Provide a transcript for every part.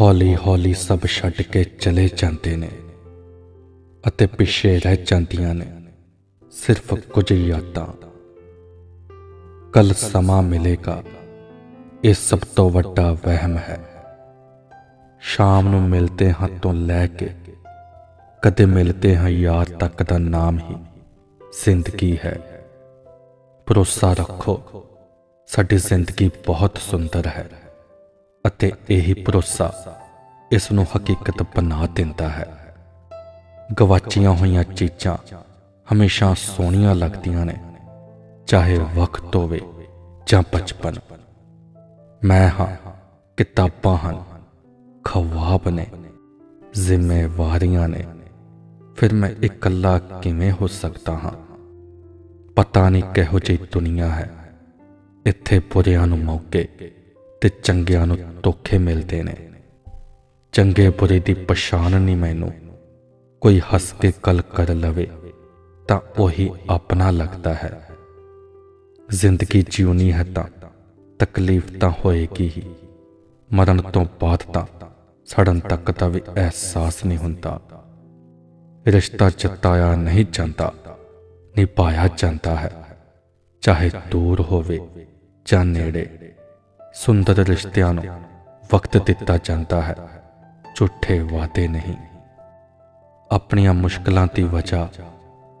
ਹੌਲੀ ਹੌਲੀ ਸਭ ਛੱਡ ਕੇ ਚਲੇ ਜਾਂਦੇ ਨੇ ਅਤੇ ਪਿੱਛੇ ਰਹਿ ਜਾਂਦੀਆਂ ਨੇ, ਸਿਰਫ ਕੁਝ ਯਾਦਾਂ। ਕੱਲ ਸਮਾਂ ਮਿਲੇਗਾ, ਇਹ ਸਭ ਤੋਂ ਵੱਡਾ ਵਹਿਮ ਹੈ। ਸ਼ਾਮ ਨੂੰ ਮਿਲਦੇ ਹਾਂ ਤੋਂ ਲੈ ਕੇ, ਕਦੇ ਮਿਲਦੇ ਹਾਂ ਯਾਰ ਤੱਕ ਦਾ ਨਾਮ ਹੀ, ਜ਼ਿੰਦਗੀ ਹੈ। ਭਰੋਸਾ ਰੱਖੋ, ਸਾਡੀ ਜ਼ਿੰਦਗੀ ਬਹੁਤ ਸੁੰਦਰ ਹੈ। ਅਤੇ ਇਹੀ ਭਰੋਸਾ ਇਸ ਨੂੰ ਹਕੀਕਤ ਬਣਾ ਦਿੰਦਾ ਹੈ। ਗਵਾਚੀਆਂ ਹੋਈਆਂ ਚੀਜ਼ਾਂ ਹਮੇਸ਼ਾ ਸੋਹਣੀਆਂ ਲੱਗਦੀਆਂ ਨੇ, ਚਾਹੇ ਵਕਤ ਹੋਵੇ ਜਾਂ ਬਚਪਨ। ਮੈਂ ਹਾਂ, ਕਿਤਾਬਾਂ ਹਨ, ਖਵਾਬ ਨੇ, ਜ਼ਿੰਮੇਵਾਰੀਆਂ ਨੇ। ਫਿਰ ਮੈਂ ਇਕੱਲਾ ਕਿਵੇਂ ਹੋ ਸਕਦਾ ਹਾਂ? ਪਤਾ ਨਹੀਂ ਕਿਹੋ ਜਿਹੀ ਦੁਨੀਆ ਹੈ, ਇੱਥੇ ਬੁਰਿਆਂ ਨੂੰ ਮੌਕੇ ਤੇ ਚੰਗਿਆਂ ਨੂੰ ਧੋਖੇ ਮਿਲਦੇ ਨੇ। ਚੰਗੇ ਬੁਰੇ ਦੀ ਪਛਾਣ ਨਹੀਂ ਮੈਨੂੰ। ਕੋਈ ਹੱਸ ਕੇ ਗੱਲ ਕਰ ਲਵੇ, ਤਾਂ ਉਹੀ ਆਪਣਾ ਲੱਗਦਾ ਹੈ। ਜ਼ਿੰਦਗੀ ਜਿਉਣੀ ਹੈ ਤਾਂ ਤਕਲੀਫ ਤਾਂ ਹੋਏਗੀ ਹੀ। ਮਰਨ ਤੋਂ ਬਾਅਦ ਤਾਂ ਸੜਨ ਤੱਕ ਦਾ ਵੀ ਅਹਿਸਾਸ ਨਹੀਂ ਹੁੰਦਾ। ਰਿਸ਼ਤਾ ਜਤਾਇਆ ਨਹੀਂ ਜਾਂਦਾ, ਨਿਭਾਇਆ ਜਾਂਦਾ ਹੈ। ਚਾਹੇ ਦੂਰ ਹੋਵੇ ਜਾਂ ਨੇੜੇ ਸੁੰਦਰ ਰਿਸ਼ਤਿਆਂ ਨੂੰ ਵਕਤ ਦਿੱਤਾ ਜਾਂਦਾ ਹੈ, ਝੂਠੇ ਵਾਅਦੇ ਨਹੀਂ। ਆਪਣੀਆਂ ਮੁਸ਼ਕਲਾਂ ਦੀ ਵਜ੍ਹਾ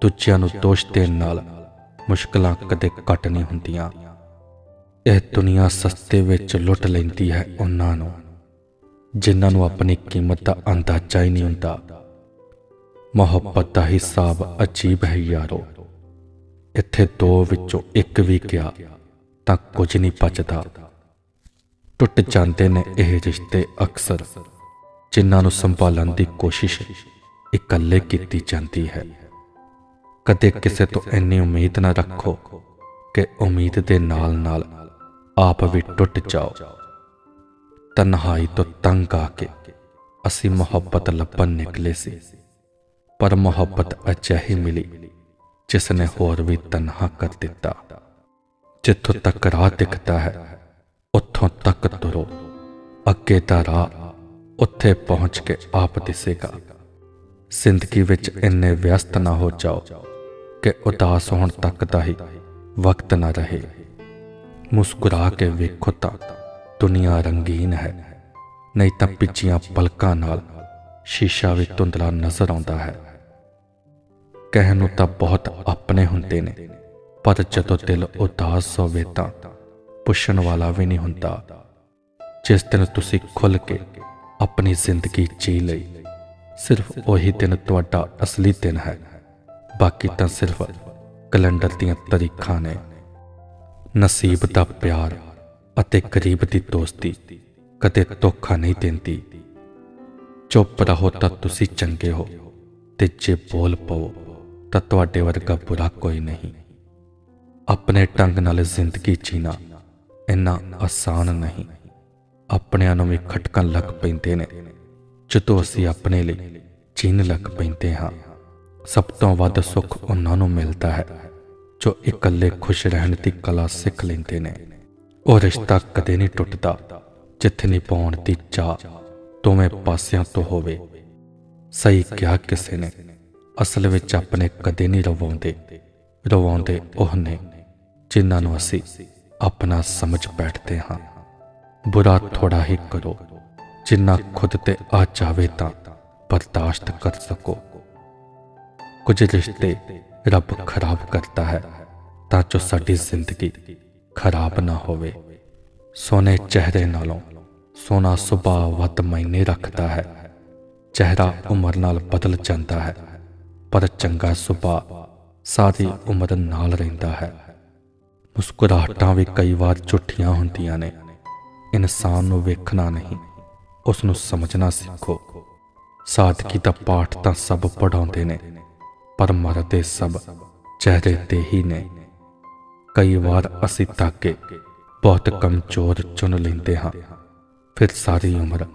ਦੂਜਿਆਂ ਨੂੰ ਦੋਸ਼ ਦੇਣ ਨਾਲ ਮੁਸ਼ਕਲਾਂ ਕਦੇ ਘਟ ਨਹੀਂ ਹੁੰਦੀਆਂ। ਇਹ ਦੁਨੀਆ ਸਸਤੇ ਵਿੱਚ ਲੁੱਟ ਲੈਂਦੀ ਹੈ ਉਹਨਾਂ ਨੂੰ, ਜਿਨ੍ਹਾਂ ਨੂੰ ਆਪਣੀ ਕੀਮਤ ਦਾ ਅੰਦਾਜ਼ਾ ਹੀ ਨਹੀਂ ਹੁੰਦਾ। ਮੁਹੱਬਤ ਦਾ ਹਿਸਾਬ ਅਜੀਬ ਹੈ ਯਾਰੋ, ਇੱਥੇ ਦੋ ਵਿੱਚੋਂ ਇੱਕ ਵੀ ਗਿਆ ਤਾਂ ਕੁਝ ਨਹੀਂ ਬਚਦਾ। ਟੁੱਟ ਜਾਂਦੇ ਨੇ ਇਹ ਰਿਸ਼ਤੇ ਅਕਸਰ, ਜਿਨ੍ਹਾਂ ਨੂੰ ਸੰਭਾਲਣ ਦੀ ਕੋਸ਼ਿਸ਼ ਇਕੱਲੇ ਕੀਤੀ ਜਾਂਦੀ ਹੈ। ਕਦੇ ਕਿਸੇ ਤੋਂ ਇੰਨੀ ਉਮੀਦ ਨਾ ਰੱਖੋ ਕਿ ਉਮੀਦ ਦੇ ਨਾਲ-ਨਾਲ ਆਪ ਵੀ ਟੁੱਟ ਜਾਓ। ਤਨਹਾਈ ਤੋਂ ਤੰਗ ਆ ਕੇ ਅਸੀਂ ਮੁਹੱਬਤ ਲੱਭਣ ਨਿਕਲੇ ਸੀ, ਪਰ ਮੁਹੱਬਤ ਅਜਿਹੀ ਮਿਲੀ ਜਿਸ ਨੇ ਹੋਰ ਵੀ ਤਨਹਾ ਕਰ ਦਿੱਤਾ, ਜਿੱਥੋਂ ਤੱਕ ਰਾਹ ਦਿਖਦਾ ਹੈ ਉੱਥੋਂ ਤੱਕ ਤੁਰੋ। ਅੱਗੇ ਦਾ ਰਾਹ ਉੱਥੇ ਪਹੁੰਚ ਕੇ ਆਪ ਦਿਸੇਗਾ। ਜ਼ਿੰਦਗੀ ਵਿੱਚ ਇੰਨੇ ਵਿਅਸਤ ਨਾ ਹੋ ਜਾਓ ਕਿ ਉਦਾਸ ਹੋਣ ਤੱਕ ਦਾ ਹੀ ਵਕਤ ਨਾ ਰਹੇ। ਮੁਸਕਰਾ ਕੇ ਵੇਖੋ ਤਾਂ ਦੁਨੀਆ ਰੰਗੀਨ ਹੈ, ਨਹੀਂ ਤਾਂ ਪਿੱਛੀਆਂ ਪਲਕਾਂ ਨਾਲ ਸ਼ੀਸ਼ਾ ਵੀ ਧੁੰਦਲਾ ਨਜ਼ਰ ਆਉਂਦਾ ਹੈ। ਕਹਿਣ ਨੂੰ ਤਾਂ ਬਹੁਤ ਆਪਣੇ ਹੁੰਦੇ ਨੇ, ਪਰ ਜਦੋਂ ਦਿਲ ਉਦਾਸ ਹੋਵੇ ਤਾਂ ਪੁੱਛਣ ਵਾਲਾ ਵੀ ਨਹੀਂ ਹੁੰਦਾ। ਜਿਸ ਦਿਨ ਤੁਸੀਂ ਖੁੱਲ ਕੇ ਆਪਣੀ ਜ਼ਿੰਦਗੀ ਜੀ ਲਈ, ਸਿਰਫ ਉਹੀ ਦਿਨ ਤੁਹਾਡਾ ਅਸਲੀ ਦਿਨ ਹੈ। ਬਾਕੀ ਤਾਂ ਸਿਰਫ ਕੈਲੰਡਰ ਦੀਆਂ ਤਰੀਖਾਂ ਨੇ। ਨਸੀਬ ਦਾ ਪਿਆਰ ਅਤੇ ਗਰੀਬ ਦੀ ਦੋਸਤੀ ਕਦੇ ਧੋਖਾ ਨਹੀਂ ਦਿੰਦੀ। ਚੁੱਪ ਰਹੋ ਤਾਂ ਤੁਸੀਂ ਚੰਗੇ ਹੋ ਤੇ ਜੇ ਬੋਲ ਪਵੋ ਤਾਂ ਤੁਹਾਡੇ ਵਰਗਾ ਬੁਰਾ ਕੋਈ ਨਹੀਂ। ਆਪਣੇ ਢੰਗ ਨਾਲ ਜ਼ਿੰਦਗੀ ਜੀਣਾ ਇੰਨਾ ਆਸਾਨ ਨਹੀਂ। ਆਪਣਿਆਂ ਨੂੰ ਵੀ ਖਟਕਣ ਲੱਗ ਪੈਂਦੇ ਨੇ। ਜਦੋਂ ਅਸੀਂ ਆਪਣੇ ਲਈ ਜੀਣ ਲੱਗ ਪੈਂਦੇ ਹਾਂ, ਸਭ ਤੋਂ ਵੱਧ ਸੁੱਖ ਉਹਨਾਂ ਨੂੰ ਮਿਲਦਾ ਹੈ, ਜੋ ਇਕੱਲੇ ਖੁਸ਼ ਰਹਿਣ ਦੀ ਕਲਾ ਸਿੱਖ ਲੈਂਦੇ ਨੇ। ਉਹ ਰਿਸ਼ਤਾ ਕਦੇ ਨਹੀਂ ਟੁੱਟਦਾ, ਜਿੱਥੇ ਨਹੀਂ ਪਾਉਣ ਦੀ ਚਾਹ ਦੋਵੇਂ ਪਾਸਿਆਂ ਤੋਂ ਹੋਵੇ। ਸਹੀ ਕਿਹਾ ਕਿਸੇ ਨੇ, ਅਸਲ ਵਿੱਚ ਆਪਣੇ ਕਦੇ ਨਹੀਂ ਰਵਾਉਂਦੇ। ਰਵਾਉਂਦੇ ਉਹ ਨੇ ਜਿਨ੍ਹਾਂ ਨੂੰ ਅਸੀਂ ਆਪਣਾ ਸਮਝ ਬੈਠਦੇ ਹਾਂ। ਬੁਰਾ ਥੋੜਾ ਹੀ ਕਰੋ। ਜਿੰਨਾ ਖੁਦ ਤੇ ਆ ਜਾਵੇ ਤਾਂ ਬਰਦਾਸ਼ਤ ਕਰ ਸਕੋ। ਕੁਝ ਰਿਸ਼ਤੇ ਰੱਬ ਖਰਾਬ ਕਰਦਾ ਹੈ ਤਾਂ ਜੋ ਸਾਡੀ ਜ਼ਿੰਦਗੀ ਖਰਾਬ ਨਾ ਹੋਵੇ। ਸੋਨੇ ਚਿਹਰੇ ਨਾਲੋਂ ਸੋਨਾ ਸੁਭਾਅ ਵੱਧ ਮਾਇਨੇ ਰੱਖਦਾ ਹੈ। ਚਿਹਰਾ ਉਮਰ ਨਾਲ ਬਦਲ ਜਾਂਦਾ ਹੈ, ਪਰ ਚੰਗਾ ਸੁਭਾਅ ਸਾਰੀ ਉਮਰ ਨਾਲ ਰਹਿੰਦਾ ਹੈ। ਮੁਸਕਰਾਹਟਾਂ ਵੀ ਕਈ ਵਾਰ ਝੂਠੀਆਂ ਹੁੰਦੀਆਂ ਨੇ। ਇਨਸਾਨ ਨੂੰ ਵੇਖਣਾ ਨਹੀਂ, ਉਸ ਨੂੰ ਸਮਝਣਾ ਸਿੱਖੋ। ਸਾਦਗੀ ਦਾ ਪਾਠ ਤਾਂ ਸਭ ਪੜਾਉਂਦੇ ਨੇ, ਪਰ ਮਰਦੇ ਸਭ ਚਿਹਰੇ ਤੇ ਹੀ ਨੇ। ਕਈ ਵਾਰ ਅਸੀਂ ਤਾਕੇ ਬਹੁਤ ਕਮਜ਼ੋਰ ਚੁਣ ਲੈਂਦੇ ਹਾਂ। ਫਿਰ ਸਾਰੀ ਉਮਰ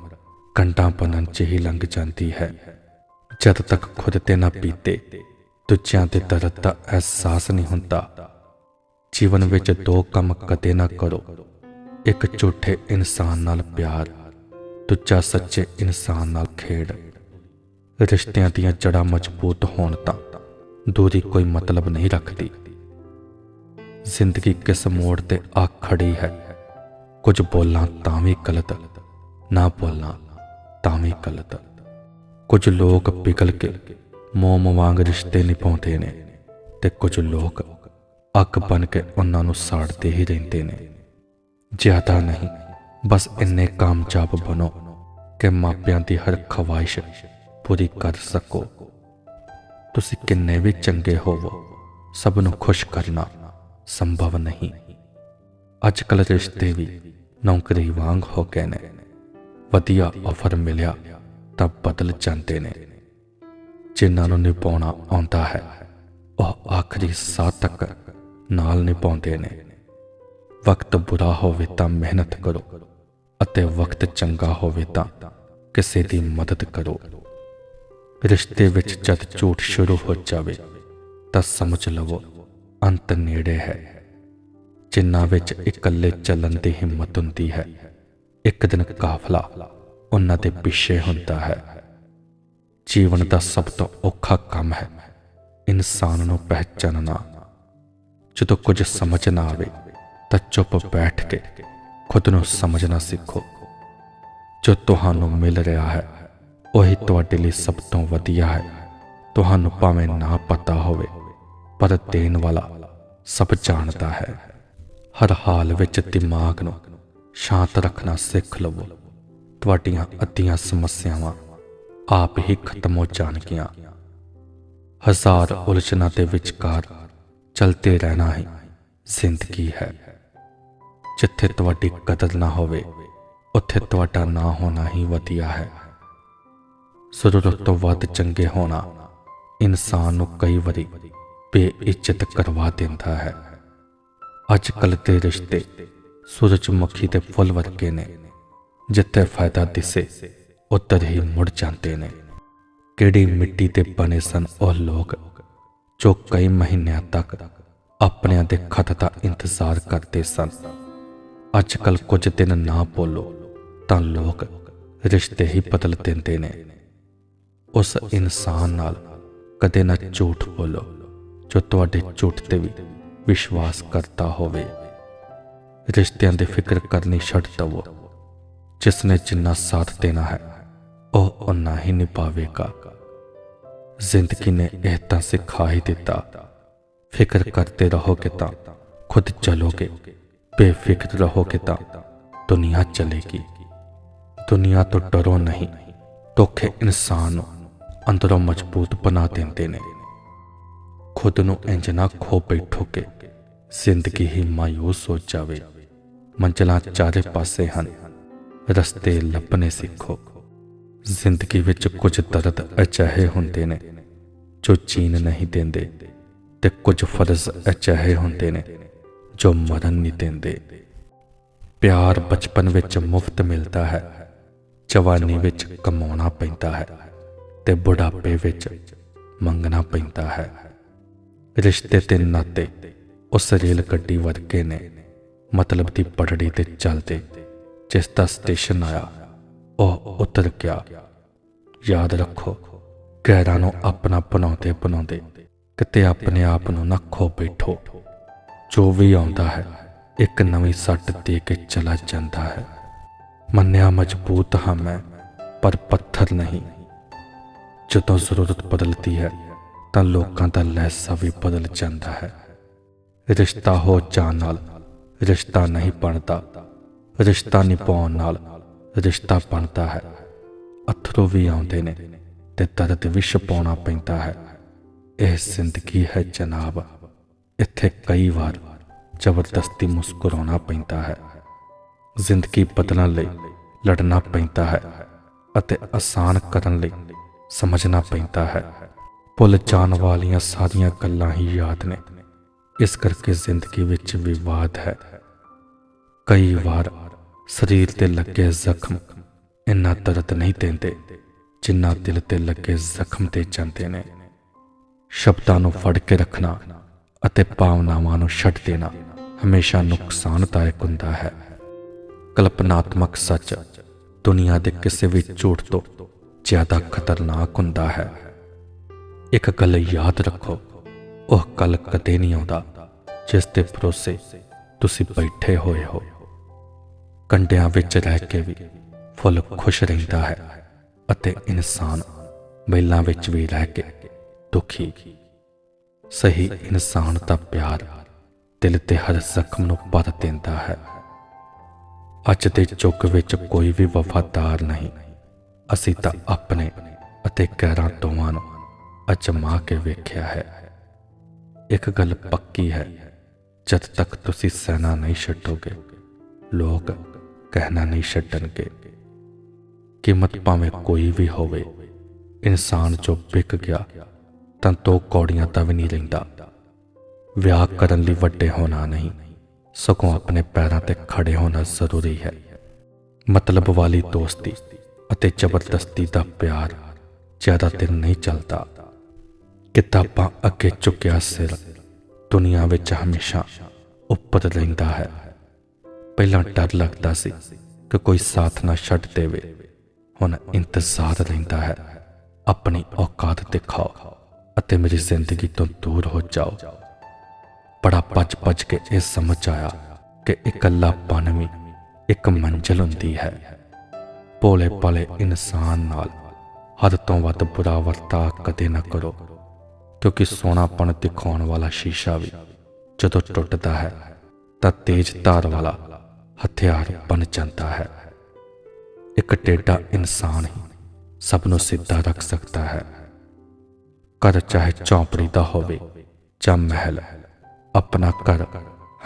ਕੰਟਾਂ ਬਣਨ ਚ ਹੀ ਲੰਘ ਜਾਂਦੀ ਹੈ। ਜਦ ਤੱਕ ਖੁਦ ਤੇ ਨਾ ਪੀਤੇ ਦੂਜਿਆਂ ਦੇ ਦਰਦ ਦਾ ਅਹਿਸਾਸ ਨਹੀਂ ਹੁੰਦਾ। ਜੀਵਨ ਵਿੱਚ ਦੋ ਕੰਮ ਕਦੇ ਨਾ ਕਰੋ। ਇੱਕ ਝੂਠੇ ਇਨਸਾਨ ਨਾਲ ਪਿਆਰ, ਦੂਜਾ ਸੱਚੇ ਇਨਸਾਨ ਨਾਲ ਖੇਡ। ਰਿਸ਼ਤਿਆਂ ਦੀਆਂ ਜੜ੍ਹਾਂ ਮਜ਼ਬੂਤ ਹੋਣ ਤਾਂ ਦੂਰੀ ਕੋਈ ਮਤਲਬ ਨਹੀਂ ਰੱਖਦੀ। ਜ਼ਿੰਦਗੀ ਕਿਸ ਮੋੜ ਤੇ ਆ ਖੜੀ ਹੈ? ਕੁਝ ਬੋਲਾਂ ਤਾਂ ਵੀ ਗਲਤ, ਨਾ ਬੋਲਾਂ ਤਾਂ ਵੀ ਗਲਤ। ਕੁਝ ਲੋਕ ਪਿਘਲ ਕੇ ਮੋਮ ਵਾਂਗ ਰਿਸ਼ਤੇ ਨਿਭਾਉਂਦੇ ਨੇ ਤੇ ਕੁਝ ਲੋਕ ਅੱਗ ਬਣ ਕੇ ਉਹਨਾਂ ਨੂੰ ਸਾੜਦੇ ਹੀ ਰਹਿੰਦੇ ਨੇ। ਜ਼ਿਆਦਾ ਨਹੀਂ, ਬਸ ਇੰਨੇ ਕਾਮਯਾਬ ਬਣੋ ਕਿ ਮਾਪਿਆਂ ਦੀ ਹਰ ਖਵਾਇਸ਼ ਪੂਰੀ ਕਰ ਸਕੋ। ਤੁਸੀਂ ਕਿੰਨੇ ਵੀ ਚੰਗੇ ਹੋਵੋ, ਸਭ ਨੂੰ ਖੁਸ਼ ਕਰਨਾ ਸੰਭਵ ਨਹੀਂ। ਅੱਜ ਕੱਲ੍ਹ ਰਿਸ਼ਤੇ ਵੀ ਨੌਕਰੀ ਵਾਂਗ ਹੋ ਗਏ ਨੇ। ਵਧੀਆ ਆਫਰ ਮਿਲਿਆ ਤਾਂ ਬਦਲ ਜਾਂਦੇ ਨੇ। ਜਿਨ੍ਹਾਂ ਨੂੰ ਨਿਭਾਉਣਾ ਆਉਂਦਾ ਹੈ, ਉਹ ਆਖਰੀ ਸਾਹ ਤੱਕ ਨਾਲ ਨਿਭਾਉਂਦੇ ਨੇ। ਵਕਤ ਬੁਰਾ ਹੋਵੇ ਤਾਂ ਮਿਹਨਤ ਕਰੋ ਅਤੇ ਵਕਤ ਚੰਗਾ ਹੋਵੇ ਤਾਂ ਕਿਸੇ ਦੀ ਮਦਦ ਕਰੋ। ਰਿਸ਼ਤੇ ਵਿੱਚ ਜਦ ਝੂਠ ਸ਼ੁਰੂ ਹੋ ਜਾਵੇ ਤਾਂ ਸਮਝ ਲਵੋ ਅੰਤ ਨੇੜੇ ਹੈ। ਜਿਨ੍ਹਾਂ ਵਿੱਚ ਇਕੱਲੇ ਚੱਲਣ ਦੀ ਹਿੰਮਤ ਹੁੰਦੀ ਹੈ, ਇੱਕ ਦਿਨ ਕਾਫਲਾ ਉਹਨਾਂ ਦੇ ਪਿੱਛੇ ਹੁੰਦਾ ਹੈ। ਜੀਵਨ ਦਾ ਸਭ ਤੋਂ ਔਖਾ ਕੰਮ ਹੈ ਇਨਸਾਨ ਨੂੰ ਪਹਿਚਾਨਣਾ। ਜਦੋਂ ਕੁਝ ਸਮਝ ਨਾ ਆਵੇ ਤਾਂ ਚੁੱਪ ਬੈਠ ਕੇ ਖੁਦ ਨੂੰ ਸਮਝਣਾ ਸਿੱਖੋ। ਜੋ ਤੁਹਾਨੂੰ ਮਿਲ ਰਿਹਾ ਹੈ, ਉਹੀ ਤੁਹਾਡੇ ਲਈ ਸਭ ਤੋਂ ਵਧੀਆ ਹੈ। ਤੁਹਾਨੂੰ ਭਾਵੇਂ ਨਾ ਪਤਾ ਹੋਵੇ, ਪਰ ਦੇਣ ਵਾਲਾ ਸਭ ਜਾਣਦਾ ਹੈ। ਹਰ ਹਾਲ ਵਿੱਚ ਦਿਮਾਗ ਨੂੰ ਸ਼ਾਂਤ ਰੱਖਣਾ ਸਿੱਖ ਲਵੋ। ਤੁਹਾਡੀਆਂ ਅੱਧੀਆਂ ਸਮੱਸਿਆਵਾਂ ਆਪ ਹੀ ਖਤਮ ਹੋ ਜਾਣਗੀਆਂ। ਹਜ਼ਾਰ ਉਲਝਣਾਂ ਦੇ ਵਿਚਕਾਰ ਚਲਤੇ ਰਹਿਣਾ ਹੀ, ਜ਼ਿੰਦਗੀ ਹੈ। ਜਿੱਥੇ ਤੁਹਾਡੀ ਕਦਰ ਨਾ ਹੋਵੇ, ਉੱਥੇ ਤੁਹਾਡਾ ਨਾ ਹੋਣਾ ਹੀ ਵਧੀਆ ਹੈ। ਜ਼ਰੂਰਤ ਤੋਂ ਵੱਧ ਚੰਗੇ ਹੋਣਾ ਇਨਸਾਨ ਨੂੰ ਕਈ ਵਾਰੀ ਬੇਇੱਜ਼ਤ ਕਰਵਾ ਦਿੰਦਾ ਹੈ। ਅੱਜ ਕੱਲ੍ਹ ਦੇ ਰਿਸ਼ਤੇ ਸੂਰਜਮੁਖੀ ਦੇ ਫੁੱਲ ਵਰਗੇ ਨੇ, ਜਿੱਥੇ ਫਾਇਦਾ ਦਿਸੇ, ਉੱਧਰ ਹੀ ਮੁੜ ਜਾਂਦੇ ਨੇ। ਕਿਹੜੀ ਮਿੱਟੀ ਦੇ ਬਣੇ ਸਨ ਉਹ ਲੋਕ? ਜੋ ਕਈ ਮਹੀਨਿਆਂ ਤੱਕ ਆਪਣਿਆਂ ਦੇ ਖਤ ਦਾ ਇੰਤਜ਼ਾਰ ਕਰਦੇ ਸਨ। ਅੱਜ ਕੱਲ ਕੁਝ ਦਿਨ ਨਾ ਬੋਲੋ ਤਾਂ ਲੋਕ ਰਿਸ਼ਤੇ ਹੀ ਬਦਲ ਦਿੰਦੇ ਨੇ। ਉਸ ਇਨਸਾਨ ਨਾਲ ਕਦੇ ਨਾ ਝੂਠ ਬੋਲੋ, ਜੋ ਤੁਹਾਡੇ ਝੂਠ ਤੇ ਵੀ ਵਿਸ਼ਵਾਸ ਕਰਦਾ ਹੋਵੇ। ਰਿਸ਼ਤਿਆਂ ਦੀ ਫਿਕਰ ਕਰਨੀ ਛੱਡ ਦਵੋ। ਜਿਸ ਨੇ ਜਿੰਨਾ ਸਾਥ ਦੇਣਾ ਹੈ, ਉਹ ਉਨਾ ਹੀ ਨਿਭਾਵੇਗਾ। ਜ਼ਿੰਦਗੀ ਨੇ ਇਹ ਤਾਂ ਸਿਖਾ ਹੀ ਦਿੱਤਾ। ਫਿਕਰ ਕਰਤੇ ਰਹੋਗੇ ਤਾਂ ਖੁਦ ਚਲੋਗੇ, ਬੇਫਿਕਰ ਰਹੋਗੇ ਤਾਂ ਦੁਨੀਆ ਚਲੇਗੀ। ਦੁਨੀਆ ਤੋਂ ਡਰੋ ਨਹੀਂ, ਧੋਖੇ ਇਨਸਾਨ ਨੂੰ ਅੰਦਰੋਂ ਮਜ਼ਬੂਤ ਬਣਾ ਦਿੰਦੇ ਨੇ। ਖੁਦ ਨੂੰ ਇੰਜ ਨਾ ਖੋ ਬੈਠੋ ਜ਼ਿੰਦਗੀ ਹੀ ਮਾਇੂਸ ਹੋ ਜਾਵੇ। ਮੰਜ਼ਲਾਂ ਚਾਰੇ ਪਾਸੇ ਹਨ, ਰਸਤੇ ਲੱਭਣੇ ਸਿੱਖੋ। ਜ਼ਿੰਦਗੀ ਵਿੱਚ ਕੁਝ ਦਰਦ ਅਚਾਹੇ ਹੁੰਦੇ ਨੇ ਜੋ ਜੀਣ ਨਹੀਂ ਦਿੰਦੇ ਤੇ ਕੁਝ ਫਰਜ਼ ਅਚਾਹੇ ਹੁੰਦੇ ਨੇ ਜੋ ਮਰਨ ਨਹੀਂ ਦਿੰਦੇ। ਪਿਆਰ ਬਚਪਨ ਵਿੱਚ ਮੁਫਤ ਮਿਲਦਾ ਹੈ, ਜਵਾਨੀ ਵਿੱਚ ਕਮਾਉਣਾ ਪੈਂਦਾ ਹੈ ਤੇ ਬੁਢਾਪੇ ਵਿੱਚ ਮੰਗਣਾ ਪੈਂਦਾ ਹੈ। ਰਿਸ਼ਤੇ ਤੇ ਨਾਤੇ ਉਸ ਰੇਲ ਗੱਡੀ ਵਰਗੇ ਨੇ, ਮਤਲਬ ਦੀ ਪਟੜੀ ਤੇ ਚੱਲਦੇ, ਜਿਸ ਦਾ ਸਟੇਸ਼ਨ ਆਇਆ, ਉਹ ਉਤਰ ਗਿਆ, ਯਾਦ ਰੱਖੋ ਗੈਰਾਂ ਨੂੰ ਆਪਣਾ ਬਣਾਉਂਦੇ ਬਣਾਉਂਦੇ ਕਿਤੇ ਆਪਣੇ ਆਪ ਨੂੰ ਨਾ ਖੋ ਬੈਠੋ। ਜੋ ਵੀ ਆਉਂਦਾ ਹੈ, ਇੱਕ ਨਵੀਂ ਸੱਟ ਦੇ ਕੇ ਚਲਾ ਜਾਂਦਾ ਹੈ। ਮੰਨਿਆ ਮਜ਼ਬੂਤ ਹਾਂ ਮੈਂ, ਪਰ ਪੱਥਰ ਨਹੀਂ। ਜਦੋਂ ਜ਼ਰੂਰਤ ਬਦਲਦੀ ਹੈ, ਤਾਂ ਲੋਕਾਂ ਦਾ ਲਹਿਸਾ ਵੀ ਬਦਲ ਜਾਂਦਾ ਹੈ। ਰਿਸ਼ਤਾ ਹੋ ਜਾਣ ਨਾਲ ਰਿਸ਼ਤਾ ਨਹੀਂ ਬਣਦਾ। ਰਿਸ਼ਤਾ ਨਿਭਾਉਣ ਨਾਲ ਰਿਸ਼ਤਾ ਬਣਦਾ ਹੈ। ਅਥਰੂ ਵੀ ਆਉਂਦੇ ਨੇ। ਤੇ ਦਰਦ ਵੀ ਛਪਾਉਣਾ ਪੈਂਦਾ ਹੈ। ਇਹ ਜ਼ਿੰਦਗੀ ਹੈ ਜਨਾਬ। ਇੱਥੇ ਕਈ ਵਾਰ ਜ਼ਬਰਦਸਤੀ ਮੁਸਕਰਾਉਣਾ ਪੈਂਦਾ ਹੈ। ਜ਼ਿੰਦਗੀ ਬਦਲਣ ਲਈ ਲੜਨਾ ਪੈਂਦਾ ਹੈ ਅਤੇ ਆਸਾਨ ਕਰਨ ਲਈ ਸਮਝਣਾ ਪੈਂਦਾ ਹੈ। ਭੁੱਲ ਜਾਣ ਵਾਲੀਆਂ ਸਾਰੀਆਂ ਗੱਲਾਂ ਹੀ ਯਾਦ ਨੇ। ਇਸ ਕਰਕੇ ਜ਼ਿੰਦਗੀ ਵਿੱਚ ਵਿਵਾਦ ਹੈ। ਕਈ ਵਾਰ ਸਰੀਰ ਤੇ ਲੱਗੇ ਜ਼ਖਮ ਇੰਨਾ ਦਰਦ ਨਹੀਂ ਦਿੰਦੇ। ਜਿੰਨਾ ਦਿਲ ਤੇ ਲੱਗੇ ਜ਼ਖਮ ਤੇ ਜਾਂਦੇ ਨੇ। ਸ਼ਬਦਾਂ ਨੂੰ ਫੜ ਕੇ ਰੱਖਣਾ ਅਤੇ ਭਾਵਨਾਵਾਂ ਨੂੰ ਛੱਡ ਦੇਣਾ ਹਮੇਸ਼ਾ ਨੁਕਸਾਨਦਾਇਕ ਹੁੰਦਾ ਹੈ। ਕਲਪਨਾਤਮਕ ਸੱਚ ਦੁਨੀਆ ਦੇ ਕਿਸੇ ਵੀ ਝੂਠ ਤੋਂ ਜ਼ਿਆਦਾ ਖਤਰਨਾਕ ਹੁੰਦਾ ਹੈ। ਇੱਕ ਗੱਲ ਯਾਦ ਰੱਖੋ, ਉਹ ਕੱਲ ਕਦੇ ਨਹੀਂ ਆਉਂਦਾ ਜਿਸ ਤੇ ਭਰੋਸੇ ਤੁਸੀਂ ਬੈਠੇ ਹੋਏ ਹੋ। ਕੰਡਿਆਂ ਵਿੱਚ ਰਹਿ ਕੇ ਵੀ ਫੁੱਲ ਖੁਸ਼ ਰਹਿੰਦਾ ਹੈ। ਅਤੇ ਇਨਸਾਨ ਮਹਿਲਾਂ ਵਿੱਚ ਵੀ ਰਹਿ ਕੇ ਦੁਖੀ। ਸਹੀ ਇਨਸਾਨ ਦਾ ਪਿਆਰ, ਦਿਲ ਦੇ ਹਰ ਜ਼ਖਮ ਨੂੰ ਭਰ ਦਿੰਦਾ ਹੈ। ਅੱਜ ਦੇ ਯੁੱਗ ਵਿੱਚ ਕੋਈ ਵੀ ਵਫਾਦਾਰ ਨਹੀਂ। ਅਸੀਂ ਤਾਂ ਆਪਣੇ ਅਤੇ ਗੈਰਾਂ ਦੋਵਾਂ ਨੂੰ ਅਚਮਾ ਕੇ ਵੇਖਿਆ ਹੈ। ਇੱਕ ਗੱਲ ਪੱਕੀ ਹੈ, ਜਦ ਤੱਕ ਤੁਸੀਂ ਸਹਿਣਾ ਨਹੀਂ ਛੱਡੋਗੇ, ਲੋਕ ਕਹਿਣਾ ਨਹੀਂ ਛੱਡਣਗੇ। ਕੀਮਤ ਭਾਵੇਂ ਕੋਈ ਵੀ ਹੋਵੇ, ਇਨਸਾਨ ਜੋ ਵਿਕ ਗਿਆ, ਤਾਂ ਦੋ ਕੌੜੀਆਂ ਤਾਂ ਵੀ ਨਹੀਂ ਰਹਿੰਦਾ ਵਿਆਹ ਕਰਨ ਲਈ ਵੱਡੇ ਹੋਣਾ ਨਹੀਂ, ਸਗੋਂ ਆਪਣੇ ਪੈਰਾਂ ਤੇ ਖੜੇ ਹੋਣਾ ਜ਼ਰੂਰੀ ਹੈ। ਮਤਲਬ ਵਾਲੀ ਦੋਸਤੀ ਅਤੇ ਜ਼ਬਰਦਸਤੀ ਦਾ ਪਿਆਰ ਜ਼ਿਆਦਾ ਦਿਨ ਨਹੀਂ ਚੱਲਦਾ। ਕਿਤਾਬਾਂ ਅੱਗੇ ਝੁਕਿਆ ਸਿਰ ਦੁਨੀਆ ਵਿੱਚ ਹਮੇਸ਼ਾ ਉੱਪਰ ਰਹਿੰਦਾ ਹੈ। ਪਹਿਲਾਂ ਡਰ ਲੱਗਦਾ ਸੀ ਕਿ ਕੋਈ ਸਾਥ ਨਾ ਛੱਡ ਦੇਵੇ। ਹੁਣ ਇੰਤਜ਼ਾਰ ਰਹਿੰਦਾ ਹੈ। ਆਪਣੀ ਔਕਾਤ ਦਿਖਾਓ ਅਤੇ ਮੇਰੀ ਜ਼ਿੰਦਗੀ ਤੋਂ ਦੂਰ ਹੋ ਜਾਓ। ਬੜਾ ਪੱਜ ਪੱਜ ਕੇ ਇਹ ਸਮਝ ਆਇਆ ਕਿ ਇਕੱਲਾਪਨ ਵੀ ਇੱਕ ਮੰਜ਼ਿਲ ਹੁੰਦੀ ਹੈ। ਭੋਲੇ ਭਾਲੇ ਇਨਸਾਨ ਨਾਲ ਹੱਦ ਤੋਂ ਵੱਧ ਬੁਰਾ ਵਰਤਾ ਕਦੇ ਨਾ ਕਰੋ, ਕਿਉਂਕਿ ਸੋਹਣਾਪਣ ਦਿਖਾਉਣ ਵਾਲਾ ਸ਼ੀਸ਼ਾ ਵੀ ਜਦੋਂ ਟੁੱਟਦਾ ਹੈ ਤਾਂ ਤੇਜ਼ ਧਾਰ ਵਾਲਾ ਹਥਿਆਰ ਬਣ ਜਾਂਦਾ ਹੈ। ਇੱਕ ਟੇਡਾ ਇਨਸਾਨ ਹੀ ਸਭ ਨੂੰ ਸਿੱਧਾ ਰੱਖ ਸਕਦਾ ਹੈ। ਘਰ ਚਾਹੇ ਚੌਂਪੜੀ ਦਾ ਹੋਵੇ ਜਾਂ ਮਹਿਲ, ਆਪਣਾ ਘਰ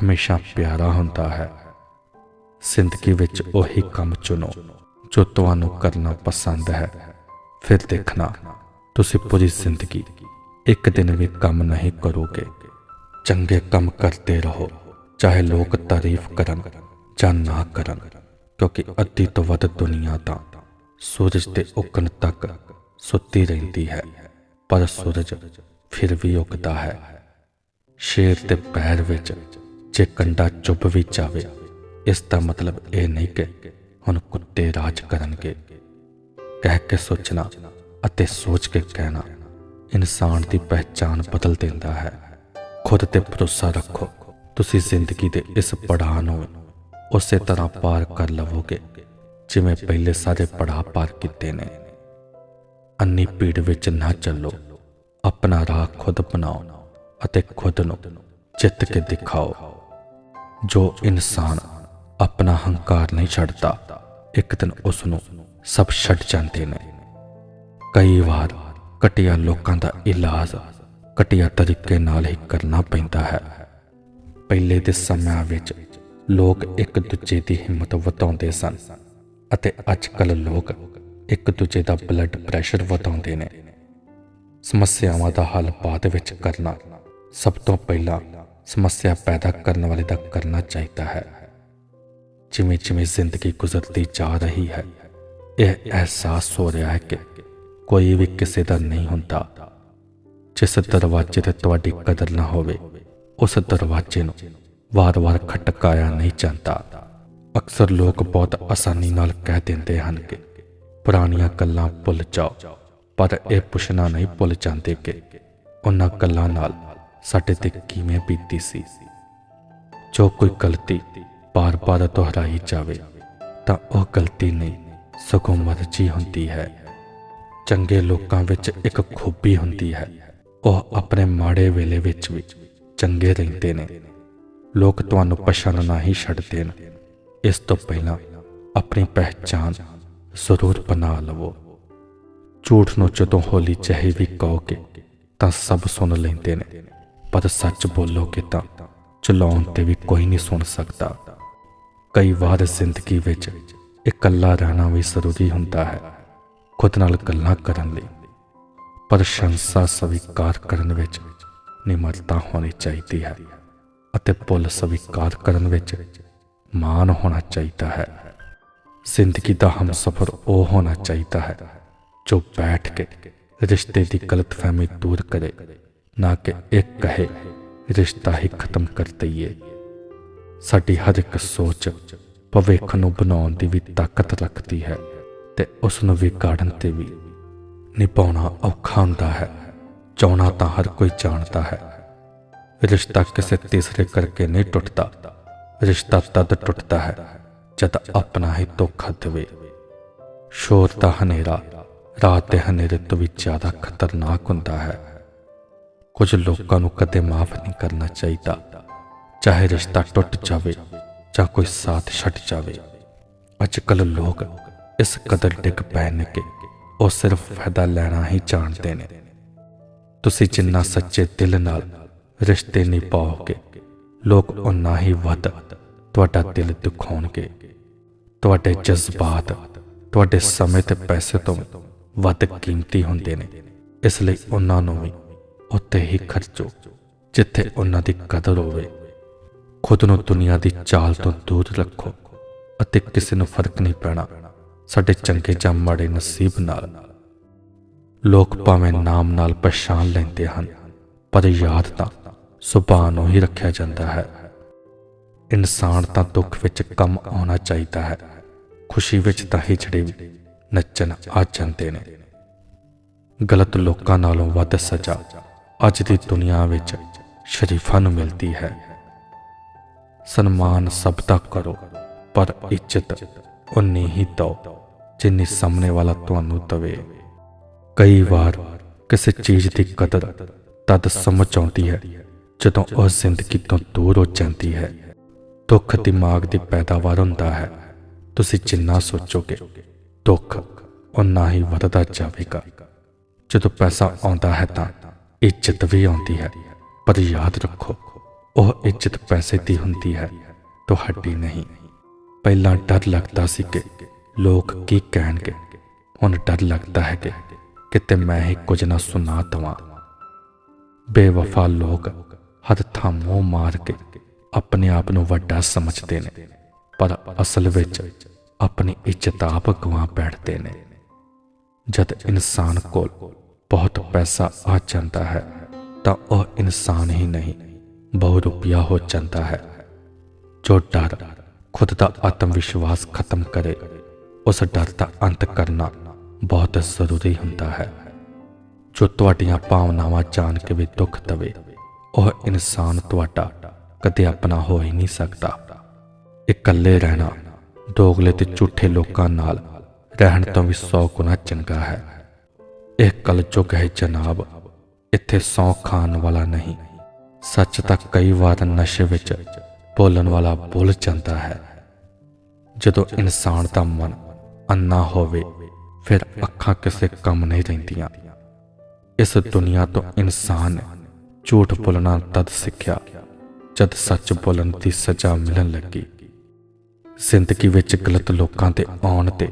ਹਮੇਸ਼ਾ ਪਿਆਰਾ ਹੁੰਦਾ ਹੈ। ਜ਼ਿੰਦਗੀ ਵਿੱਚ ਉਹੀ ਕੰਮ ਚੁਣੋ ਜੋ ਤੁਹਾਨੂੰ ਕਰਨਾ ਪਸੰਦ ਹੈ। ਫਿਰ ਦੇਖਣਾ, ਤੁਸੀਂ ਪੂਰੀ ਜ਼ਿੰਦਗੀ ਇੱਕ ਦਿਨ ਵੀ ਕੰਮ ਨਹੀਂ ਕਰੋਗੇ। ਚੰਗੇ ਕੰਮ ਕਰਦੇ ਰਹੋ, ਚਾਹੇ ਲੋਕ ਤਾਰੀਫ ਕਰਨ ਜਾਂ ਨਾ ਕਰਨ। ਕਿਉਂਕਿ ਅੱਧੀ ਤੋਂ ਵੱਧ ਦੁਨੀਆ ਤਾਂ ਸੂਰਜ ਦੇ ਉੱਗਣ ਤੱਕ ਸੁੱਤੀ ਰਹਿੰਦੀ ਹੈ। ਪਰ ਸੂਰਜ ਫਿਰ ਵੀ ਉੱਗਦਾ ਹੈ। ਸ਼ੇਰ ਦੇ ਪੈਰ ਵਿੱਚ ਜੇ ਕੰਡਾ ਚੁੱਭ ਵੀ ਜਾਵੇ, ਇਸ ਦਾ ਮਤਲਬ ਇਹ ਨਹੀਂ ਕਿ ਹੁਣ ਕੁੱਤੇ ਰਾਜ ਕਰਨਗੇ। ਕਹਿ ਕੇ ਸੋਚਣਾ ਅਤੇ ਸੋਚ ਕੇ ਕਹਿਣਾ ਇਨਸਾਨ ਦੀ ਪਹਿਚਾਨ ਬਦਲ ਦਿੰਦਾ ਹੈ। ਖੁਦ ਤੇ ਭਰੋਸਾ ਰੱਖੋ, ਤੁਸੀਂ ਜ਼ਿੰਦਗੀ ਦੇ ਇਸ ਪੜਾਅ ਨੂੰ ਉਸੇ ਤਰ੍ਹਾਂ ਪਾਰ ਕਰ ਲਵੋਗੇ, ਜਿਵੇਂ ਪਹਿਲੇ ਸਾਰੇ ਪੜਾਅ ਪਾਰ ਕੀਤੇ ਨੇ। ਅੰਨੀ ਭੀੜ ਵਿੱਚ ਨਾ ਚੱਲੋ, ਆਪਣਾ ਰਾਹ ਖੁਦ ਬਣਾਓ ਅਤੇ ਖੁਦ ਨੂੰ ਜਿੱਤ ਕੇ ਦਿਖਾਓ। ਜੋ ਇਨਸਾਨ ਆਪਣਾ ਹੰਕਾਰ ਨਹੀਂ ਛੱਡਦਾ, ਇੱਕ ਦਿਨ ਉਸ ਨੂੰ ਸਭ ਛੱਡ ਜਾਂਦੇ ਨੇ। ਕਈ ਵਾਰ ਕਟਿਆ ਲੋਕਾਂ ਦਾ ਇਲਾਜ ਕਟਿਆ ਤਰੀਕੇ ਨਾਲ ਹੀ ਕਰਨਾ ਪੈਂਦਾ ਹੈ। ਪਹਿਲੇ ਦੇ ਸਮਿਆਂ ਵਿੱਚ ਲੋਕ ਇੱਕ ਦੂਜੇ ਦੀ ਹਿੰਮਤ ਵਧਾਉਂਦੇ ਸਨ ਅਤੇ ਅੱਜ ਕੱਲ ਲੋਕ ਇੱਕ ਦੂਜੇ ਦਾ ਬਲੱਡ ਪ੍ਰੈਸ਼ਰ ਵਧਾਉਂਦੇ ਨੇ। ਸਮੱਸਿਆਵਾਂ ਦਾ ਹੱਲ ਬਾਅਦ ਵਿੱਚ ਕਰਨਾ ਸਭ ਤੋਂ ਪਹਿਲਾਂ ਸਮੱਸਿਆ ਪੈਦਾ ਕਰਨ ਵਾਲੇ ਦਾ ਕਰਨਾ ਚਾਹੀਦਾ ਹੈ। ਜਿਵੇਂ ਜਿਵੇਂ ਜ਼ਿੰਦਗੀ ਗੁਜ਼ਰਦੀ ਜਾ ਰਹੀ ਹੈ, ਇਹ ਅਹਿਸਾਸ ਹੋ ਰਿਹਾ ਹੈ ਕਿ ਕੋਈ ਵੀ ਕਿਸੇ ਦਾ ਨਹੀਂ ਹੁੰਦਾ। ਜਿਸ ਦਰਵਾਜ਼ੇ ਤੇ ਤੁਹਾਡੀ ਕਦਰ ਨਾ ਹੋਵੇ, ਉਸ ਦਰਵਾਜ਼ੇ ਨੂੰ ਵਾਰ-ਵਾਰ ਖਟਕਾਇਆ ਨਹੀਂ ਜਾਂਦਾ। ਅਕਸਰ ਲੋਕ ਬਹੁਤ ਆਸਾਨੀ ਨਾਲ ਕਹਿ ਦਿੰਦੇ ਹਨ ਕਿ ਪੁਰਾਣੀਆਂ ਗੱਲਾਂ ਭੁੱਲ ਜਾਓ, ਪਰ ਇਹ ਪੁੱਛਣਾ ਨਹੀਂ ਭੁੱਲ ਜਾਂਦੇ ਕਿ ਉਹਨਾਂ ਗੱਲਾਂ ਨਾਲ ਸਾਡੇ ਤੇ ਕਿਵੇਂ ਬੀਤੀ ਸੀ। ਜੋ ਕੋਈ ਗਲਤੀ ਬਾਰ-ਬਾਰ ਦੁਹਰਾਈ ਜਾਵੇ, ਤਾਂ ਉਹ ਗਲਤੀ ਨਹੀਂ, ਸਗੋਂ ਮਰਜ਼ੀ ਹੁੰਦੀ ਹੈ। ਚੰਗੇ ਲੋਕਾਂ ਵਿੱਚ ਇੱਕ ਖੂਬੀ ਹੁੰਦੀ ਹੈ, ਉਹ ਆਪਣੇ ਮਾੜੇ ਵੇਲੇ ਵਿੱਚ ਵੀ ਚੰਗੇ ਰਹਿੰਦੇ ਨੇ। ਲੋਕ ਤੁਹਾਨੂੰ ਪਛਾਣਨਾ ਹੀ ਛੱਡ ਦੇਣ। ਇਸ ਤੋਂ ਪਹਿਲਾਂ ਆਪਣੀ ਪਹਿਚਾਨ ਜ਼ਰੂਰ ਬਣਾ ਲਵੋ। ਝੂਠ ਨੂੰ ਜਦੋਂ ਹੋਲੀ ਚਾਹੇ ਵੀ ਕਹੋਗੇ ਤਾਂ ਸਭ ਸੁਣ ਲੈਂਦੇ ਨੇ। ਪਰ ਸੱਚ ਬੋਲੋਗੇ ਤਾਂ ਚਲਾਉਣ ਤੇ ਵੀ ਕੋਈ ਨਹੀਂ ਸੁਣ ਸਕਦਾ। ਕਈ ਵਾਰ ਜ਼ਿੰਦਗੀ ਵਿੱਚ ਇਕੱਲਾ ਰਹਿਣਾ ਵੀ ਜ਼ਰੂਰੀ ਹੁੰਦਾ ਹੈ, ਖੁਦ ਨਾਲ ਗੱਲਾਂ ਕਰਨ ਲਈ। ਪ੍ਰਸ਼ੰਸਾ ਸਵੀਕਾਰ ਕਰਨ ਵਿੱਚ ਨਿਮਰਤਾ ਹੋਣੀ ਚਾਹੀਦੀ ਹੈ। ਅਤੇ ਭੁੱਲ ਸਵੀਕਾਰ ਕਰਨ ਵਿੱਚ ਮਾਨ ਹੋਣਾ ਚਾਹੀਦਾ ਹੈ। ਜ਼ਿੰਦਗੀ ਦਾ ਹਮਸਫਰ ਉਹ ਹੋਣਾ ਚਾਹੀਦਾ ਹੈ ਜੋ ਬੈਠ ਕੇ ਰਿਸ਼ਤੇ ਦੀ ਗਲਤਫਹਿਮੀ ਦੂਰ ਕਰੇ, ਨਾ ਕਿ ਇੱਕ ਕਹੇ, ਰਿਸ਼ਤਾ ਹੀ ਖਤਮ ਕਰ ਦਈਏ। ਸਾਡੀ ਹਰ ਇੱਕ ਸੋਚ ਭਵਿੱਖ ਨੂੰ ਬਣਾਉਣ ਦੀ ਵੀ ਤਾਕਤ ਰੱਖਦੀ ਹੈ ਤੇ ਉਸ ਨੂੰ ਵਿਗਾੜਨ ਤੇ ਵੀ ਨਿਭਾਉਣਾ ਔਖਾ ਹੁੰਦਾ ਹੈ। ਚਾਹਣਾ ਤਾਂ ਹਰ ਕੋਈ ਜਾਣਦਾ ਹੈ। ਰਿਸ਼ਤਾ ਕਿਸੇ ਤੀਸਰੇ ਕਰਕੇ ਨਹੀਂ ਟੁੱਟਦਾ। ਰਿਸ਼ਤਾ ਤਦ ਟੁੱਟਦਾ ਹੈ ਜਦ ਆਪਣਾ ਹੀ ਧੋਖਾ ਦੇਵੇ। ਸ਼ੋਰ ਦਾ ਹਨੇਰਾ, ਰਾਤ ਦੇ ਹਨੇਰੇ ਤੋਂ ਵੀ ਜ਼ਿਆਦਾ ਖਤਰਨਾਕ ਹੁੰਦਾ ਹੈ। ਕੁਝ ਲੋਕਾਂ ਨੂੰ ਕਦੇ ਮਾਫ ਨਹੀਂ ਕਰਨਾ ਚਾਹੀਦਾ। ਚਾਹੇ ਰਿਸ਼ਤਾ ਟੁੱਟ ਜਾਵੇ ਜਾਂ ਕੋਈ ਸਾਥ ਛੱਡ ਜਾਵੇ। ਅੱਜ ਕੱਲ੍ਹ ਲੋਕ ਇਸ ਕਦਰ ਡਿੱਗ ਪਏ ਨੇ ਕਿ ਉਹ ਸਿਰਫ ਫਾਇਦਾ ਲੈਣਾ ਹੀ ਜਾਣਦੇ ਨੇ। ਤੁਸੀਂ ਜਿੰਨਾ ਸੱਚੇ ਦਿਲ ਨਾਲ ਰਿਸ਼ਤੇ ਨਿਭਾਓਗੇ। ਲੋਕ ਉਨਾ ਹੀ ਵੱਧ ਤੁਹਾਡਾ ਦਿਲ ਦੁਖਾਉਣਗੇ। ਤੁਹਾਡੇ ਜਜ਼ਬਾਤ, ਤੁਹਾਡੇ ਸਮੇਂ ਤੇ ਪੈਸੇ ਤੋਂ ਵੱਧ ਕੀਮਤੀ ਹੁੰਦੇ ਨੇ। ਇਸ ਲਈ ਉਹਨਾਂ ਨੂੰ ਵੀ ਉੱਥੇ ਹੀ ਖਰਚੋ, ਜਿੱਥੇ ਉਹਨਾਂ ਦੀ ਕਦਰ ਹੋਵੇ। ਖੁਦ ਨੂੰ ਦੁਨੀਆ ਦੀ ਚਾਲ ਤੋਂ ਦੂਰ ਰੱਖੋ ਅਤੇ ਕਿਸੇ ਨੂੰ ਫ਼ਰਕ ਨਹੀਂ ਪੈਣਾ ਸਾਡੇ ਚੰਗੇ ਜਾਂ ਮਾੜੇ ਨਸੀਬ ਨਾਲ। ਲੋਕ ਭਾਵੇਂ ਨਾਮ ਨਾਲ ਪਛਾਣ ਲੈਂਦੇ ਹਨ, ਪਰ ਯਾਦ ਤਾਂ ਸੁਭਾਅ ਨੂੰ ਹੀ ਰੱਖਿਆ ਜਾਂਦਾ ਹੈ। ਇਨਸਾਨ ਤਾਂ ਦੁੱਖ ਵਿੱਚ ਕੰਮ ਆਉਣਾ ਚਾਹੀਦਾ ਹੈ। ਖੁਸ਼ੀ ਵਿੱਚ ਤਾਂ ਹਿਜੜੇ ਵੀ ਨੱਚਣ ਆ ਜਾਂਦੇ ਨੇ। ਗਲਤ ਲੋਕਾਂ ਨਾਲੋਂ ਵੱਧ ਸਜ਼ਾ ਅੱਜ ਦੀ ਦੁਨੀਆ ਵਿੱਚ ਸ਼ਰੀਫਾਂ ਨੂੰ ਮਿਲਦੀ ਹੈ। ਸਨਮਾਨ ਸਭ ਦਾ ਕਰੋ, ਪਰ ਇੱਜ਼ਤ ਉਨੀ ਹੀ ਦਿਓ, ਜਿੰਨੀ ਸਾਹਮਣੇ ਵਾਲਾ ਤੁਹਾਨੂੰ ਦਵੇ। ਕਈ ਵਾਰ ਕਿਸੇ ਚੀਜ਼ ਦੀ ਕਦਰ ਤਦ ਸਮਝ ਆਉਂਦੀ ਹੈ ਜਦੋਂ ਉਹ ਜ਼ਿੰਦਗੀ ਤੋਂ ਦੂਰ ਹੋ ਜਾਂਦੀ ਹੈ, ਦੁੱਖ ਦਿਮਾਗ ਦੀ ਪੈਦਾਵਾਰ ਹੁੰਦਾ ਹੈ। ਤੁਸੀਂ ਜਿੰਨਾ ਸੋਚੋਗੇ, ਦੁੱਖ ਉਨਾ ਹੀ ਵੱਧਦਾ ਜਾਵੇਗਾ। ਜਦੋਂ ਪੈਸਾ ਆਉਂਦਾ ਹੈ ਤਾਂ ਇੱਜ਼ਤ ਵੀ ਆਉਂਦੀ ਹੈ, ਪਰ ਯਾਦ ਰੱਖੋ, ਉਹ ਇੱਜ਼ਤ ਪੈਸੇ ਦੀ ਹੁੰਦੀ ਹੈ, ਤੁਹਾਡੀ ਨਹੀਂ। ਪਹਿਲਾਂ ਡਰ ਲੱਗਦਾ ਸੀ ਕਿ ਲੋਕ ਕੀ ਕਹਿਣਗੇ, ਹੁਣ ਡਰ ਲੱਗਦਾ ਹੈ ਕਿ ਕਿਤੇ ਮੈਂ ਹੀ ਕੁਝ ਨਾ ਸੁਣਾ ਦਵਾਂ। ਬੇਵਫਾ ਲੋਕ ਹੱਥ ਥਾਮੋਂ ਮਾਰ ਕੇ ਆਪਣੇ ਆਪ ਨੂੰ ਵੱਡਾ ਸਮਝਦੇ ਨੇ, ਪਰ ਅਸਲ ਵਿੱਚ ਆਪਣੀ ਇੱਜ਼ਤ ਆਪ ਗਵਾ ਬੈਠਦੇ ਨੇ। ਜਦ ਇਨਸਾਨ ਕੋਲ ਬਹੁਤ ਪੈਸਾ ਆ ਜਾਂਦਾ ਹੈ, ਤਾਂ ਉਹ ਇਨਸਾਨ ਹੀ ਨਹੀਂ, ਬਹੁ ਰੁਪਿਆ ਹੋ ਜਾਂਦਾ ਹੈ। ਜੋ ਡਰ ਖੁਦ ਦਾ ਆਤਮ ਵਿਸ਼ਵਾਸ ਖਤਮ ਕਰੇ, ਉਸ ਡਰ ਦਾ ਅੰਤ ਕਰਨਾ ਬਹੁਤ ਜ਼ਰੂਰੀ ਹੁੰਦਾ ਹੈ। ਜੋ ਤੁਹਾਡੀਆਂ ਭਾਵਨਾਵਾਂ ਜਾਣ ਕੇ ਵੀ ਦੁੱਖ ਦਵੇ ਉਹ ਇਨਸਾਨ ਤੁਹਾਡਾ ਕਦੇ ਆਪਣਾ ਹੋ ਹੀ ਨਹੀਂ ਸਕਦਾ। ਇਕੱਲੇ ਰਹਿਣਾ ਦੋਗਲੇ ਤੇ ਝੂਠੇ ਲੋਕਾਂ ਨਾਲ ਰਹਿਣ ਤੋਂ ਵੀ 100 ਗੁਣਾ ਚੰਗਾ ਹੈ। ਇਹ ਕਲਯੁਗ ਹੈ ਜਨਾਬ, ਇੱਥੇ ਸੌ ਖਾਣ ਵਾਲਾ ਨਹੀਂ। ਸੱਚ ਤਾਂ ਕਈ ਵਾਰ ਨਸ਼ੇ ਵਿੱਚ ਬੋਲਣ ਵਾਲਾ ਬੋਲ ਜਾਂਦਾ ਹੈ। ਜਦੋਂ ਇਨਸਾਨ ਦਾ ਮਨ ਅੰਨਾ ਹੋਵੇ, ਫਿਰ ਅੱਖਾਂ ਕਿਸੇ ਕੰਮ ਨਹੀਂ ਰਹਿੰਦੀਆਂ। ਇਸ ਦੁਨੀਆ ਤੋਂ ਇਨਸਾਨ ਝੂਠ ਬੋਲਣਾ ਤਦ ਸਿੱਖਿਆ, ਜਦ ਸੱਚ ਬੋਲਣ ਦੀ ਸਜ਼ਾ ਮਿਲਣ ਲੱਗੀ। ਜ਼ਿੰਦਗੀ ਵਿੱਚ ਗਲਤ ਲੋਕਾਂ ਤੇ ਆਉਣ ਤੇ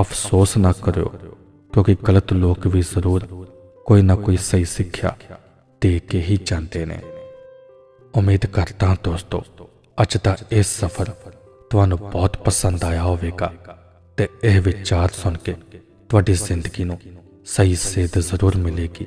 ਅਫਸੋਸ ਨਾ ਕਰਿਓ, ਕਿਉਂਕਿ ਗਲਤ ਲੋਕ ਵੀ ਜ਼ਰੂਰ ਕੋਈ ਨਾ ਕੋਈ ਸਹੀ ਸਿੱਖਿਆ ਦੇ ਕੇ ਹੀ ਜਾਂਦੇ ਨੇ। ਉਮੀਦ ਕਰਦਾ ਹਾਂ ਦੋਸਤੋ, ਅੱਜ ਦਾ ਇਹ ਸਫ਼ਰ ਤੁਹਾਨੂੰ ਬਹੁਤ ਪਸੰਦ ਆਇਆ ਹੋਵੇਗਾ ਤੇ ਇਹ ਵਿਚਾਰ ਸੁਣ ਕੇ ਤੁਹਾਡੀ ਜ਼ਿੰਦਗੀ ਨੂੰ ਸਹੀ ਸੇਧ ਜ਼ਰੂਰ ਮਿਲੇਗੀ।